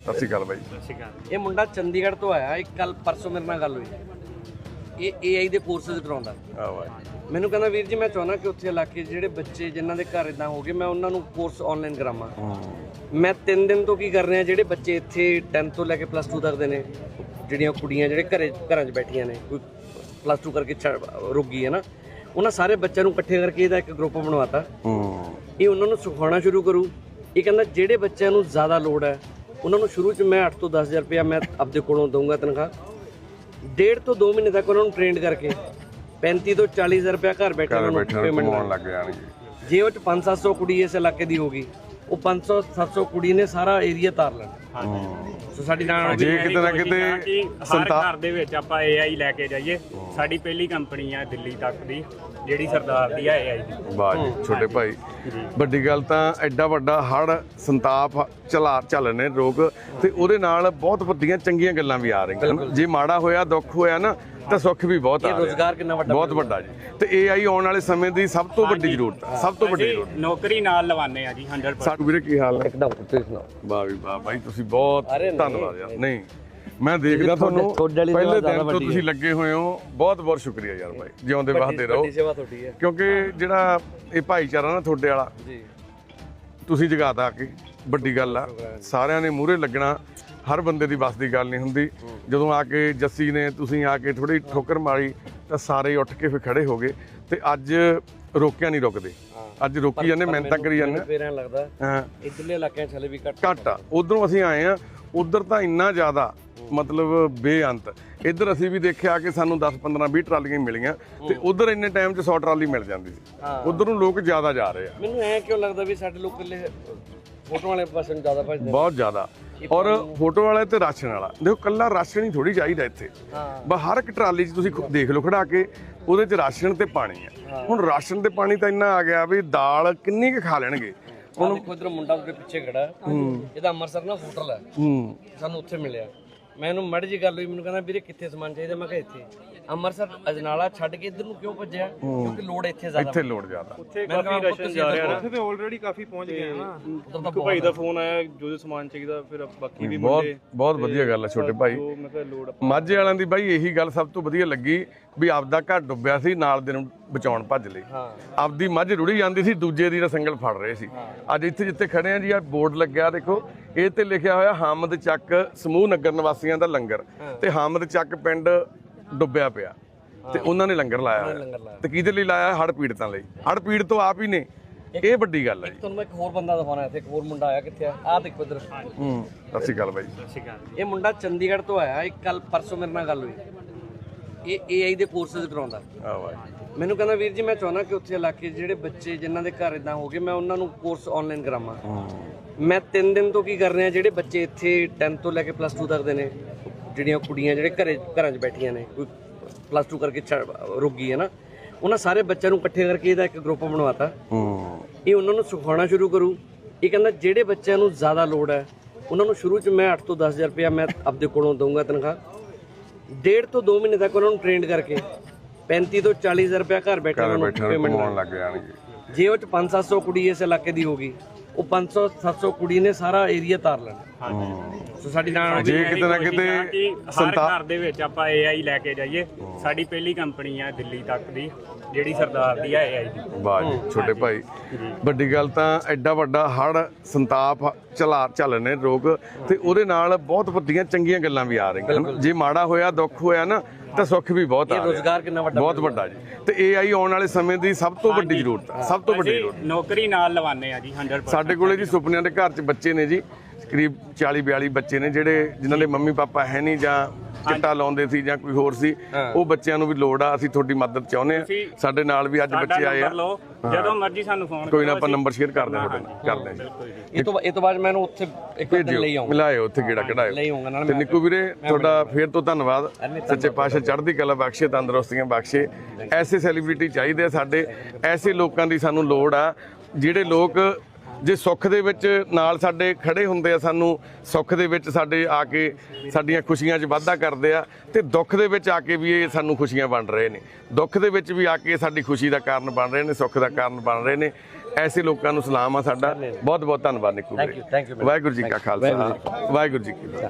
ਸਤਿ ਸ਼੍ਰੀ ਅਕਾਲ ਬਾਈ। ਇਹ ਮੁੰਡਾ ਚੰਡੀਗੜ੍ਹ ਤੋਂ ਆਇਆ ਇੱਕ ਕੱਲ ਪਰਸੋਂ ਮੇਰੇ ਨਾਲ ਗੱਲ ਹੋਈ। ਇਹ ਏਆਈ ਦੇ ਕੋਰਸਸ ਕਰਾਉਂਦਾ। ਆ ਬਾਈ ਮੈਨੂੰ ਕਹਿੰਦਾ ਵੀਰ ਜੀ ਮੈਂ ਚਾਹੁੰਦਾ ਕਿ ਉੱਥੇ ਇਲਾਕੇ 'ਚ ਜਿਹੜੇ ਬੱਚੇ ਜਿਨ੍ਹਾਂ ਦੇ ਘਰ ਇਦਾਂ ਹੋ ਗਏ ਮੈਂ ਉਹਨਾਂ ਨੂੰ ਕੋਰਸ ਆਨਲਾਈਨ ਕਰਾਵਾਂ। ਮੈਂ 3 ਦਿਨ ਤੋਂ ਕੀ ਕਰ ਰਿਹਾ ਜਿਹੜੇ ਬੱਚੇ ਇੱਥੇ 10 ਤੋਂ ਲੈ ਕੇ ਪਲੱਸ 2 ਤੱਕ ਦੇ ਨੇ ਜਿਹੜੀਆਂ ਕੁੜੀਆਂ ਜਿਹੜੇ ਘਰੇ ਘਰਾਂ 'ਚ ਬੈਠੀਆਂ ਨੇ ਕੋਈ ਪਲੱਸ 2 ਕਰਕੇ ਰੁਕ ਗਈ ਹੈ ਨਾ ਉਹਨਾਂ ਸਾਰੇ ਬੱਚਿਆਂ ਨੂੰ ਇਕੱਠੇ ਕਰਕੇ ਇਹਦਾ ਇੱਕ ਗਰੁੱਪ ਬਣਵਾਤਾ। ਹੂੰ। ਇਹ ਉਹਨਾਂ ਨੂੰ ਸਿਖਾਉਣਾ ਸ਼ੁਰੂ ਕਰੂ। ਇਹ ਕਹਿੰਦਾ ਜਿਹੜੇ ਬੱਚਿਆਂ ਨੂੰ ਜ਼ਿਆਦਾ ਲੋੜ ਹੈ ਉਹਨਾਂ ਨੂੰ ਸ਼ੁਰੂ 'ਚ ਮੈਂ 8 ਤੋਂ 10000 ਰੁਪਇਆ ਮੈਂ ਆਪਦੇ ਕੋਲੋਂ ਦਊਂਗਾ ਤਨਖਾਹ। ਡੇਢ ਤੋਂ 2 ਮਹੀਨੇ ਤੱਕ ਉਹਨਾਂ ਨੂੰ ਟ੍ਰੇਨਡ ਕਰਕੇ 35 ਤੋਂ 40000 ਰੁਪਇਆ ਘਰ ਬੈਠੇ ਉਹਨਾਂ ਨੂੰ ਪੇਮੈਂਟ ਲੱਗ ਜਾਣਗੇ। ਜੇ ਉਹ ਚ 5-700 ਕੁੜੀ ਇਸ ਇਲਾਕੇ ਦੀ ਹੋਗੀ ਉਹ 500-700 ਕੁੜੀ ਨੇ ਸਾਰਾ ਏਰੀਆ ਤਾਰ ਲੈਣਾ। ਸੋ ਸਾਡੀ ਨਾਲ ਜੇ ਕਿਤੇ ਨਾ ਕਿਤੇ ਹਰ ਘਰ ਦੇ ਵਿੱਚ ਆਪਾਂ AI ਲੈ ਕੇ ਜਾਈਏ। ਸਾਡੀ ਪਹਿਲੀ ਕੰਪਨੀ ਆ ਦਿੱਲੀ ਤੱਕ ਦੀ ਜਿਹੜੀ ਸਰਦਾਰ ਦੀ ਆ AI ਦੀ। ਵਾਹ ਜੀ ਛੋਟੇ ਭਾਈ। ਵੱਡੀ ਗੱਲ ਤਾਂ ਐਡਾ ਵੱਡਾ ਹੜ ਸੰਤਾਪ ਚਲਾ ਚੱਲ ਨੇ ਰੋਗ ਤੇ ਉਹਦੇ ਨਾਲ ਬਹੁਤ ਵੱਡੀਆਂ ਚੰਗੀਆਂ ਗੱਲਾਂ ਵੀ ਆ ਰਹੀਆਂ ਜੇ ਮਾੜਾ ਹੋਇਆ ਦੁੱਖ ਹੋਇਆ ਨਾ ਤਾਂ ਸੁੱਖ ਵੀ ਬਹੁਤ ਆ ਰਿਹਾ ਰੋਜ਼ਗਾਰ ਕਿੰਨਾ ਵੱਡਾ ਬਹੁਤ ਵੱਡਾ ਜੀ। ਤੇ AI ਆਉਣ ਵਾਲੇ ਸਮੇਂ ਦੀ ਸਭ ਤੋਂ ਵੱਡੀ ਜ਼ਰੂਰਤ ਹੈ ਸਭ ਤੋਂ ਵੱਡੀ ਜ਼ਰੂਰਤ ਨੌਕਰੀ ਨਾਲ ਲਵਾਨੇ ਆ ਜੀ 100% ਸਾਡੂ ਵੀਰੇ ਕੀ ਹਾਲ ਹੈ ਇੱਕਦਮ ਤੁਸੀਂ ਸੁਣਾਓ। ਵਾਹ ਵੀ ਵਾਹ ਭਾਈ ਤੁਸੀਂ ਬਹੁਤ। ਧੰਨਵਾਦ ਯਾਰ। ਨਹੀਂ। ਮੈਂ ਦੇਖਦਾ ਤੁਹਾਨੂੰ। ਪਹਿਲੇ ਦਿਨ ਤੋਂ ਤੁਸੀਂ ਲੱਗੇ ਹੋਏ ਹੋ। ਬਹੁਤ ਬਹੁਤ ਸ਼ੁਕਰੀਆ ਯਾਰ ਭਾਈ ਜਿਉਂਦੇ ਵਸਦੇ ਰਹੋ। ਵੱਡੀ ਸੇਵਾ ਤੁਹਾਡੀ ਹੈ। ਕਿਉਂਕਿ ਜਿਹੜਾ ਇਹ ਭਾਈਚਾਰਾ ਨਾ ਤੁਹਾਡੇ ਵਾਲਾ ਜੀ। ਤੁਸੀਂ ਜਗਾਤਾ ਆ ਕੇ ਵੱਡੀ ਗੱਲ ਆ। ਸਾਰਿਆਂ ਨੇ ਮੂਹਰੇ ਲੱਗਣਾ। ਹਰ ਬੰਦੇ ਦੀ ਬਸ ਦੀ ਗੱਲ ਨਹੀਂ ਹੁੰਦੀ। ਜਦੋਂ ਆ ਕੇ ਜੱਸੀ ਨੇ ਤੁਸੀਂ ਆ ਕੇ ਥੋੜੀ ਠੋਕਰ ਮਾਰੀ ਤਾਂ ਸਾਰੇ ਉੱਠ ਕੇ ਫਿਰ ਖੜੇ ਹੋ ਗਏ ਤੇ ਅੱਜ ਰੋਕਿਆ ਨਹੀਂ ਰੁਕਦੇ। ਅੱਜ ਰੋਕੀ ਜਾਂਦੇ ਮਿਹਨਤਾਂ ਕਰੀ ਜਾਂਦੇ। ਫੇਰ ਲੱਗਦਾ ਹਾਂ। ਇਧਰਲੇ ਇਲਾਕਿਆਂ 'ਚ ਹਲੇ ਵੀ ਘੱਟ ਘੱਟ ਉਧਰੋਂ ਅਸੀਂ ਆਏ ਆ ਉਧਰ ਤਾਂ ਇੰਨਾ ਜ਼ਿਆਦਾ ਮਤਲਬ ਬੇਅੰਤ। ਇੱਧਰ ਅਸੀਂ ਵੀ ਦੇਖਿਆ ਕਿ ਸਾਨੂੰ 10 15 20 ਟਰਾਲੀਆਂ ਮਿਲੀਆਂ ਤੇ ਉਧਰ ਇੰਨੇ ਟਾਈਮ 'ਚ 100 ਟਰਾਲੀ ਮਿਲ ਜਾਂਦੀ ਸੀ। ਉਧਰ ਨੂੰ ਲੋਕ ਜ਼ਿਆਦਾ ਜਾ ਰਹੇ ਆ। ਮੈਨੂੰ ਐ ਕਿਉਂ ਲੱਗਦਾ ਵੀ ਸਾਡੇ ਲੋਕ ਇਕੱਲੇ ਫੋਟੋ ਵਾਲੇ ਪਾਸੇ ਨੂੰ ਜ਼ਿਆਦਾ ਭਜਦੇ ਬਹੁਤ ਜ਼ਿਆਦਾ। ਔਰ ਫੋਟੋ ਵਾਲਾ ਤੇ ਰਾਸ਼ਨ ਵਾਲਾ। ਦੇਖੋ ਕੱਲਾ ਰਾਸ਼ਨ ਹੀ ਥੋੜੀ ਚਾਹੀਦਾ ਇੱਥੇ। ਬਸ ਹਰ ਇੱਕ ਟਰਾਲੀ 'ਚ ਤੁਸੀਂ ਦੇਖ ਲਓ ਖੜਾ ਕੇ ਉਹਦੇ 'ਚ ਰਾਸ਼ਨ ਤੇ ਪਾਣੀ ਆ ਹੁਣ ਰਾਸ਼ਨ ਤੇ ਪਾਣੀ ਤਾਂ ਇੰਨਾ ਆ ਗਿਆ ਵੀ ਦਾਲ ਕਿੰਨੀ ਕੁ ਖਾ ਲੈਣਗੇ। ਦੇਖੋ ਇਧਰ ਮੁੰਡਾ ਉਹਦੇ ਪਿੱਛੇ ਖੜਾ। ਹੈ। ਇਹਦਾ ਅੰਮ੍ਰਿਤਸਰ ਨਾ ਹੋਟਲ ਹੂੰ। ਸਾਨੂੰ ਉੱਥੇ ਮਿਲਿਆ। ਮੈਂ ਇਹਨੂੰ ਮੜ ਜੀ ਗੱਲ ਹੋਈ ਮੈਨੂੰ ਕਹਿੰਦਾ ਵੀਰੇ ਕਿੱਥੇ ਸਮਾਨ ਚਾਹੀਦਾ? ਮੈਂ ਕਿਹਾ ਇੱਥੇ। ਅੰਮ੍ਰਿਤਸਰ ਅਜਨਾਲਾ ਛੱਡ ਕੇ ਇੱਧਰ ਨੂੰ ਕਿਉਂ ਭੱਜਿਆ? ਕਿਉਂਕਿ ਲੋੜ ਇੱਥੇ ਜ਼ਿਆਦਾ ਇੱਥੇ ਲੋੜ ਜ਼ਿਆਦਾ। ਉੱਥੇ ਕਾਫੀ ਰਸ਼ਨ ਜਾ ਰਿਹਾ ਨਾ। ਉੱਥੇ ਤੇ ਆਲਰੇਡੀ ਕਾਫੀ ਪਹੁੰਚ ਗਏ ਆ ਨਾ। ਉਧਰ ਤਾਂ ਇੱਕ ਭਾਈ ਦਾ ਫੋਨ ਆਇਆ ਜੋ ਜੋ ਸਮਾਨ ਚਾਹੀਦਾ ਫਿਰ ਬਾਕੀ ਵੀ ਬਹੁਤ ਮੁੰਡੇ। ਬਹੁਤ ਵਧੀਆ ਗੱਲ ਹੈ ਛੋਟੇ ਭਾਈ। ਮਾਝੇ ਵਾਲਿਆਂ ਦੀ ਬਾਈ ਇਹੀ ਗੱਲ ਸਭ ਤੋਂ ਵਧੀਆ ਲੱਗੀ ਵੀ ਆਪਦਾ ਘਰ ਡੁੱਬਿਆ ਸੀ ਨਾਲ ਦੇ ਨੂੰ ਬਚਾਉਣ ਭੱਜ ਲਈ ਆਪਦੀ ਮੱਝ ਰੁੜੀ ਜਾਂਦੀ ਸੀ ਦੂਜੇ ਦੀ ਰਸੰਗਲ ਫੜ ਰਹੇ ਸੀ। ਅੱਜ ਇੱਥੇ ਜਿੱਥੇ ਖੜੇ ਆ ਜੀ ਆ ਬੋਰਡ ਲੱਗਿਆ ਦੇਖੋ ਇਹ ਤੇ ਲਿਖਿਆ ਹੋਇਆ ਹਾਮਦ ਚੱਕ ਸਮੂਹ ਨਗਰ ਨਿਵਾਸੀਆਂ ਦਾ ਲੰਗਰ। ਤੇ ਹਾਮਦ ਚੱਕ ਪਿੰਡ ਡੁੱਬਿਆ ਪਿਆ। ਤੇ ਉਹਨਾਂ ਨੇ ਲੰਗਰ ਲਾਇਆ ਹੋਇਆ। ਤੇ ਕਿਹਦੇ ਲਈ ਲਾਇਆ? ਹੜ ਪੀੜਤਾਂ ਲਈ। ਹੜ ਪੀੜਤ ਤੋਂ ਆਪ ਹੀ ਨੇ। ਇਹ ਵੱਡੀ ਗੱਲ ਹੈ ਜੀ। ਤੁਹਾਨੂੰ ਮੈਂ ਇੱਕ ਹੋਰ ਬੰਦਾ ਦਿਖਾਉਣਾ ਇੱਥੇ। ਇੱਕ ਹੋਰ ਮੁੰਡਾ ਆਇਆ ਕਿੱਥੇ ਆ? ਆਹ ਦੇਖੋ ਇਧਰ। ਹੂੰ। ਸਤਿ ਸ਼੍ਰੀ ਅਕਾਲ ਬਾਈ। ਇਹ ਮੁੰਡਾ ਚੰਡੀਗੜ੍ਹ ਤੋਂ ਆਇਆ। ਇੱਕ ਕੱਲ ਪਰਸੋਂ ਮੇਰੇ ਨਾਲ ਗੱਲ ਹੋਈ। ਇਹ ਏਆਈ ਦੇ ਕੋਰਸਸ ਕਰਾਉਂਦਾ। ਮੈਨੂੰ ਕਹਿੰਦਾ ਵੀਰ ਜੀ ਮੈਂ ਚਾਹੁੰਦਾ ਕਿ ਉੱਥੇ ਇਲਾਕੇ ਜਿਹੜੇ ਬੱਚੇ ਜਿਨ੍ਹਾਂ ਦੇ ਘਰ ਇਦਾਂ ਹੋ ਗਏ ਮੈਂ ਉਹਨਾਂ ਨੂੰ ਕੋਰਸ ਆਨਲਾਈਨ ਕਰਾਵਾਂ। ਮੈਂ 3 ਦਿਨ ਤੋਂ ਕੀ ਕਰ ਰਿਹਾ ਜਿਹੜੇ ਬੱਚੇ ਇੱਥੇ 10 ਤੋਂ ਲੈ ਕੇ ਪਲੱਸ 2 ਤੱਕ ਦੇ ਨੇ ਜਿਹੜੀਆਂ ਕੁੜੀਆਂ ਜਿਹੜੇ ਘਰੇ ਘਰਾਂ 'ਚ ਬੈਠੀਆਂ ਨੇ ਕੋਈ ਪਲੱਸ 2 ਕਰਕੇ ਰੁਕ ਗਈ ਹੈ ਨਾ ਉਹਨਾਂ ਸਾਰੇ ਬੱਚਿਆਂ ਨੂੰ ਇਕੱਠੇ ਕਰਕੇ ਇਹਦਾ ਇੱਕ ਗਰੁੱਪ ਬਣਵਾਤਾ। ਇਹ ਉਹਨਾਂ ਨੂੰ ਸਿਖਾਉਣਾ ਸ਼ੁਰੂ ਕਰੂ। ਇਹ ਕਹਿੰਦਾ ਜਿਹੜੇ ਬੱਚਿਆਂ ਨੂੰ ਜ਼ਿਆਦਾ ਲੋੜ ਹੈ ਉਹਨਾਂ ਨੂੰ ਸ਼ੁਰੂ 'ਚ ਮੈਂ 8 ਤੋਂ 10000 ਰੁਪਇਆ ਮੈਂ ਆਪਦੇ ਕੋਲੋਂ ਦਊਂਗਾ ਤਨਖਾਹ। ਡੇਢ ਤੋਂ 2 ਮਹੀਨੇ ਤੱਕ ਉਹਨਾਂ ਨੂੰ ਟ੍ਰੇਨਡ ਕਰਕੇ 35 ਤੋਂ 40000 ਰੁਪਇਆ ਘਰ ਬੈਠੇ ਘਰ ਉਹਨਾਂ ਨੂੰ ਬੈਠੇ ਨੂੰ ਪੇਮੈਂਟ ਕਮਾਉਣ ਲੱਗ ਜਾਣਗੇ। ਜੇ ਉਹ ਚ 5-700 ਕੁੜੀ ਇਸ ਇਲਾਕੇ ਦੀ ਹੋਗੀ ਉਹ 500-700 ਕੁੜੀ ਨੇ ਸਾਰਾ ਏਰੀਆ ਤਾਰ ਲੈਣਾ। ਸੋ ਸਾਡੀ ਨਾਲ ਜੇ ਕਿਤੇ ਨਾ ਕਿਤੇ ਹਰ ਘਰ ਦੇ ਵਿੱਚ ਆਪਾਂ AI ਲੈ ਕੇ ਜਾਈਏ ਸਾਡੀ ਪਹਿਲੀ ਕੰਪਨੀ ਆ ਦਿੱਲੀ ਤੱਕ ਦੀ ਜਿਹੜੀ ਸਰਦਾਰ ਦੀ ਆ AI ਦੀ। ਵਾਹ ਜੀ ਛੋਟੇ ਭਾਈ। ਵੱਡੀ ਗੱਲ ਤਾਂ ਐਡਾ ਵੱਡਾ ਹੜ ਸੰਤਾਪ ਚਲਾ ਚੱਲ ਨੇ ਰੋਗ ਤੇ ਉਹਦੇ ਨਾਲ ਬਹੁਤ ਵੱਡੀਆਂ ਚੰਗੀਆਂ ਗੱਲਾਂ ਵੀ ਆ ਰਹੀਆਂ ਹਨ? ਜੇ ਮਾੜਾ ਹੋਇਆ ਦੁੱਖ ਹੋਇਆ ਨਾ ਤਾਂ ਸੁੱਖ ਵੀ ਬਹੁਤ ਆ ਰਿਹਾ। ਰੋਜ਼ਗਾਰ ਕਿੰਨਾ ਵੱਡਾ ਬਹੁਤ ਵੱਡਾ ਜੀ। ਤੇ AI ਆਉਣ ਵਾਲੇ ਸਮੇਂ ਦੀ ਸਭ ਤੋਂ ਵੱਡੀ ਜ਼ਰੂਰਤ ਹੈ ਸਭ ਤੋਂ ਵੱਡੀ ਜ਼ਰੂਰਤ ਨੌਕਰੀ ਨਾਲ ਲਵਾਨੇ ਆ ਜੀ 100% ਸਾਡੇ ਕੋਲੇ ਜੀ ਸੁਪਨਿਆਂ ਦੇ ਘਰ 'ਚ ਬੱਚੇ ਨੇ ਜੀ ਕਰੀਬ 40 42 ਬੱਚੇ ਨੇ ਜਿਹੜੇ ਜਿਨ੍ਹਾਂ ਦੇ ਮੰਮੀ ਪਾਪਾ ਹੈ ਨਹੀਂ ਜਾਂ ਚਿੱਟਾ ਲਾਉਂਦੇ ਸੀ ਜਾਂ ਕੋਈ ਹੋਰ ਸੀ ਉਹ ਬੱਚਿਆਂ ਨੂੰ ਵੀ ਲੋੜ ਆ ਅਸੀਂ ਤੁਹਾਡੀ ਮਦਦ ਚਾਹੁੰਦੇ ਆ ਸਾਡੇ ਨਾਲ ਵੀ ਅੱਜ ਬੱਚੇ ਆਏ ਆ। ਜਦੋਂ ਮਰਜ਼ੀ ਸਾਨੂੰ ਫੋਨ ਕੋਈ ਨਾ ਆਪਾਂ ਨੰਬਰ ਸ਼ੇਅਰ ਕਰਦੇ ਹਾਂ ਤੁਹਾਡੇ ਨਾਲ। ਕਰਦੇ ਹਾਂ ਜੀ। ਇਹ ਤੋਂ ਇਹ ਤੋਂ ਬਾਅਦ ਮੈਨੂੰ ਉੱਥੇ ਇੱਕ ਦਿਨ ਲਈ ਆਉਂਗਾ ਮਿਲਾਇਓ ਉੱਥੇ ਕਿਹੜਾ ਕਢਾਇਓ। ਲਈ ਆਉਂਗਾ ਨਾਲ ਤੇ ਨਿੱਕੂ ਵੀਰੇ ਤੁਹਾਡਾ ਫੇਰ ਤੋਂ ਧੰਨਵਾਦ। ਸੱਚੇ ਪਾਤਸ਼ਾਹ ਚੜ੍ਹਦੀ ਕਲਾ ਬਖਸ਼ੇ ਤੰਦਰੁਸਤੀਆਂ ਬਖਸ਼ੇ। ਐਸੇ ਸੈਲੀਬ੍ਰਿਟੀ ਚਾਹੀਦੇ ਆ ਸਾਡੇ। ਐਸੇ ਲੋਕਾਂ ਦੀ ਸਾਨੂੰ ਲੋੜ ਆ। ਜਿਹੜੇ ਲੋਕ ਜੇ ਸੁੱਖ ਦੇ ਵਿੱਚ ਨਾਲ ਸਾਡੇ ਖੜੇ ਹੁੰਦੇ ਆ ਸਾਨੂੰ ਸੁੱਖ ਦੇ ਵਿੱਚ ਸਾਡੇ ਆ ਕੇ ਸਾਡੀਆਂ ਖੁਸ਼ੀਆਂ 'ਚ ਵਾਧਾ ਕਰਦੇ ਆ ਤੇ ਦੁੱਖ ਦੇ ਵਿੱਚ ਆ ਕੇ ਵੀ ਇਹ ਸਾਨੂੰ ਖੁਸ਼ੀਆਂ ਵੰਡ ਰਹੇ ਨੇ। ਦੁੱਖ ਦੇ ਵਿੱਚ ਵੀ ਆ ਕੇ ਸਾਡੀ ਖੁਸ਼ੀ ਦਾ ਕਾਰਨ ਬਣ ਰਹੇ ਨੇ ਸੁੱਖ ਦਾ ਕਾਰਨ ਬਣ ਰਹੇ ਨੇ। ਐਸੇ ਲੋਕਾਂ ਨੂੰ ਸਲਾਮ ਆ ਸਾਡਾ। ਬਹੁਤ ਬਹੁਤ ਧੰਨਵਾਦ ਨਿੱਕੂ ਵੀਰੇ. ਵਾਹਿਗੁਰੂ ਜੀ ਕਾ ਖਾਲਸਾ। ਵਾਹਿਗੁਰੂ ਜੀ ਕੀ ਫਤਿਹ।